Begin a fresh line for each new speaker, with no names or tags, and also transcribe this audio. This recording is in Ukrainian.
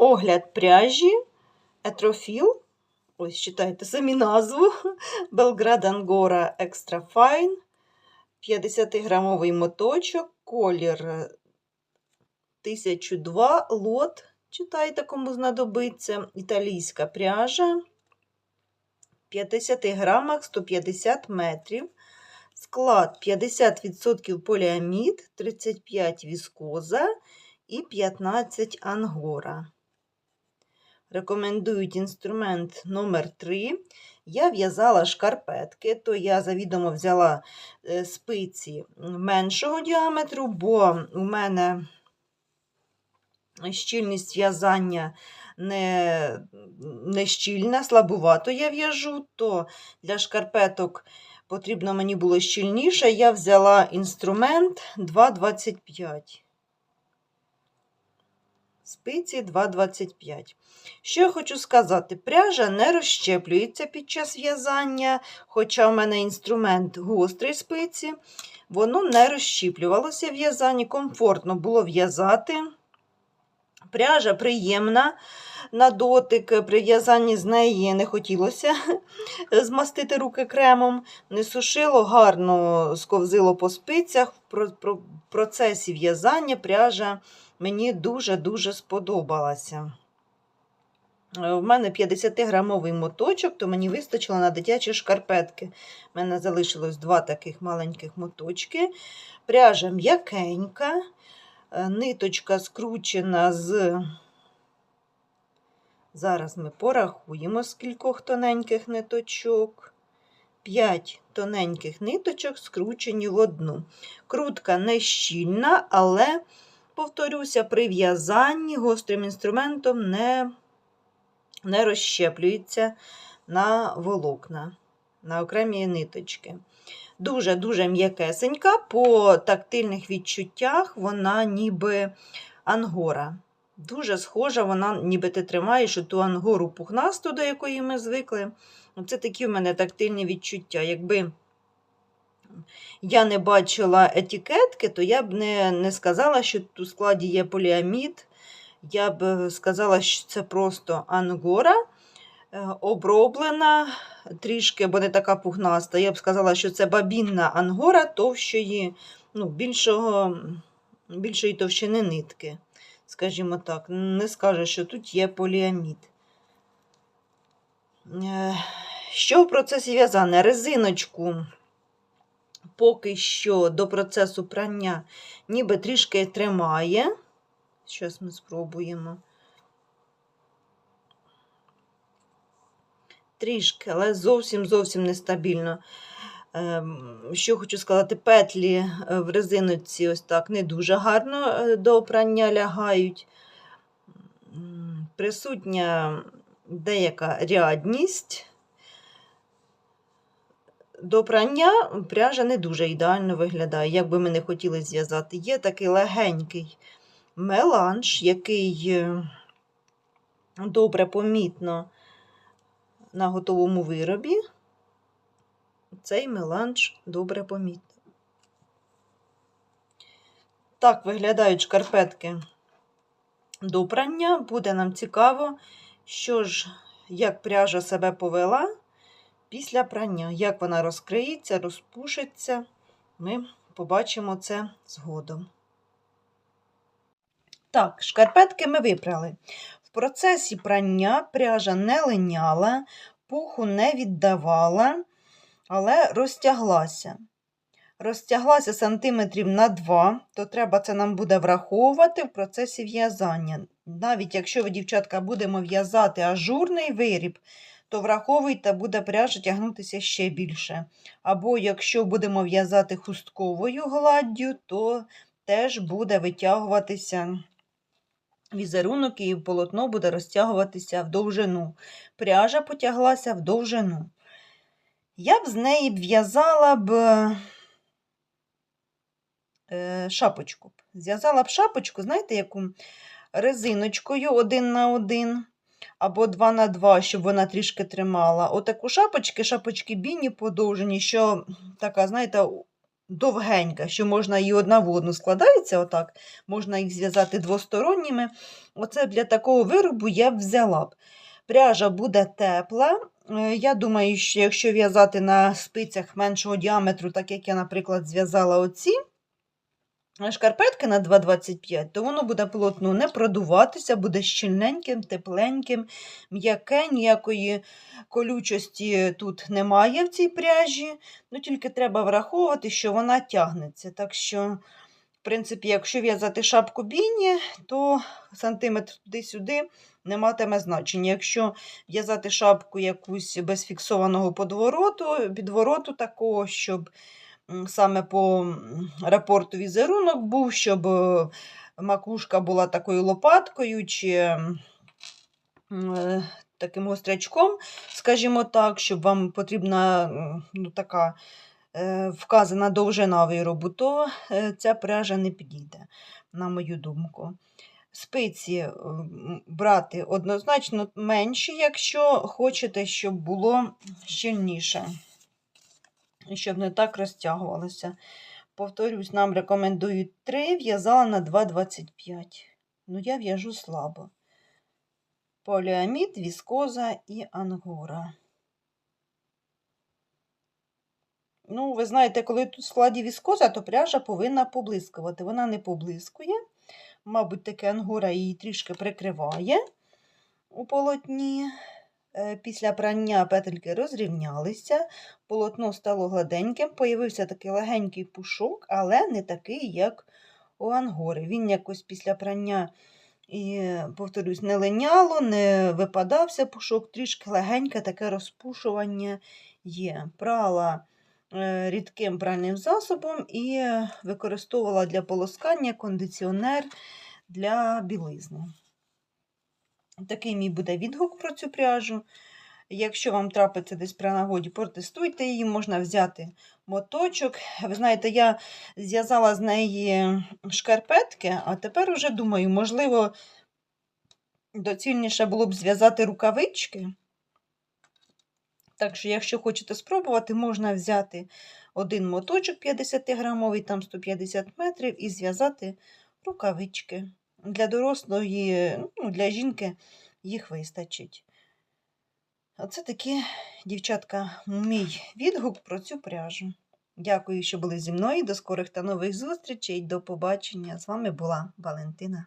Огляд пряжі Етрофіл. Ось читайте самі назву. Белград Ангора Extra Fine. 50-грамовий моточок, колір 1002 лот. Читайте, кому знадобиться. Італійська пряжа. 50 грамах 150 метрів. Склад 50% поліамід, 35 віскоза і 15 ангора. Рекомендують інструмент номер 3 Я в'язала шкарпетки, то я завідомо взяла е, спиці меншого діаметру, бо у мене щільність в'язання не, не щільна, слабувато я в'яжу, то для шкарпеток потрібно мені було щільніше. Я взяла інструмент 2,25. Спиці 2,25. Що я хочу сказати, пряжа не розщеплюється під час в'язання, хоча в мене інструмент гострий спиці, воно не розщіплювалося в'язанні, комфортно було в'язати. Пряжа приємна на дотик, при в'язанні з неї не хотілося змастити руки кремом, не сушило, гарно сковзило по спицях. В процесі в'язання пряжа мені дуже-дуже сподобалася. У мене 50-грамовий моточок, то мені вистачило на дитячі шкарпетки. У мене залишилось два таких маленьких моточки. Пряжа м'якенька, ниточка скручена з. Зараз ми порахуємо, скількох тоненьких ниточок. 5 тоненьких ниточок скручені в одну. Крутка не щільна, але повторюся, при в'язанні гострим інструментом не, не розщеплюється на волокна, на окремі ниточки. Дуже-дуже м'якесенька, по тактильних відчуттях вона ніби ангора. Дуже схожа, вона, ніби ти тримаєш ту ангору пухнасту, до якої ми звикли. Це такі в мене тактильні відчуття. Якби я не бачила етикетки, то я б не не сказала, що у складі є поліамід. Я б сказала, що це просто ангора оброблена трішки, бо не така пухнаста. Я б сказала, що це бабінна ангора товщої, ну, більшого, більшої товщини нитки. Скажімо так, не скаже, що тут є поліамід. Е, що в процесі в'язання? Резиночку поки що до процесу прання ніби трішки тримає. Зараз ми спробуємо. Трішки, але зовсім зовсім нестабільно. Ем, що хочу сказати, петлі е, в резиноці ось так не дуже гарно е, до прання лягають. Присутня деяка рядність. До прання пряжа не дуже ідеально виглядає, як би ми не хотіли зв'язати. Є такий легенький меланж, який е, добре помітно на готовому виробі. Цей меланж добре помітно. Так виглядають шкарпетки до прання. Буде нам цікаво, що ж, як пряжа себе повела після прання. Як вона розкриється, розпушиться, ми побачимо це згодом. Так, шкарпетки ми випрали. В процесі прання пряжа не линяла, пуху не віддавала, але розтяглася. Розтяглася сантиметрів на 2, то треба це нам буде враховувати в процесі в'язання. Навіть якщо ви, дівчатка, будемо в'язати ажурний виріб, то враховуйте, буде пряжа тягнутися ще більше. Або якщо будемо в'язати хустковою гладдю, то теж буде витягуватися візерунок і полотно буде розтягуватися в довжину. Пряжа потяглася в довжину. Я б з неї в'язала б е, шапочку. Зв'язала б шапочку, знаєте, яку резиночкою один на один або 2 на 2, щоб вона трішки тримала. Отаку шапочки, шапочки біні подовжені, що така, знаєте, довгенька, що можна і одна в одну складається, отак, можна їх зв'язати двосторонніми. Оце для такого виробу я взяла б. Пряжа буде тепла. Е, Я думаю, що якщо в'язати на спицях меншого діаметру, так як я, наприклад, зв'язала оці шкарпетки на 2,25, то воно буде полотно не продуватися, буде щільненьким, тепленьким, м'яке, ніякої колючості тут немає в цій пряжі. Ну, тільки треба враховувати, що вона тягнеться. Так що, в принципі, якщо в'язати шапку біні, то сантиметр туди-сюди не матиме значення. Якщо в'язати шапку якусь без фіксованого подвороту, підвороту такого, щоб саме по рапорту візерунок був, щоб е, макушка була такою лопаткою чи е, таким гострячком, скажімо так, щоб вам потрібна ну, така е, вказана довжина виробу, то ця пряжа не підійде, на мою думку. Спиці брати однозначно менші, якщо хочете, щоб було щільніше, щоб не так розтягувалося. Повторюсь, нам рекомендують 3, в'язала на 2,25. Ну, я в'яжу слабо. Поліамід, віскоза і ангора. Ну, ви знаєте, коли тут в складі віскоза, то пряжа повинна поблискувати. Вона не поблискує. Мабуть, таке ангора її трішки прикриває у полотні. Е, Після прання петельки розрівнялися, полотно стало гладеньким, появився такий легенький пушок, але не такий, як у ангори. Він якось після прання, і, повторюсь, не линяло, не випадався пушок, трішки легеньке таке розпушування є. Прала е, рідким пральним засобом і використовувала для полоскання кондиціонер для білизни. Такий мій буде відгук про цю пряжу. Якщо вам трапиться десь при нагоді, протестуйте її, можна взяти моточок. Ви знаєте, я зв'язала з неї шкарпетки, а тепер уже думаю, можливо, доцільніше було б зв'язати рукавички. Так що, якщо хочете спробувати, можна взяти один моточок 50 грамовий, там 150 метрів, і зв'язати рукавички. Для дорослої, ну, для жінки їх вистачить. Оце таки, дівчатка, мій відгук про цю пряжу. Дякую, що були зі мною. До скорих та нових зустрічей. До побачення. З вами була Валентина.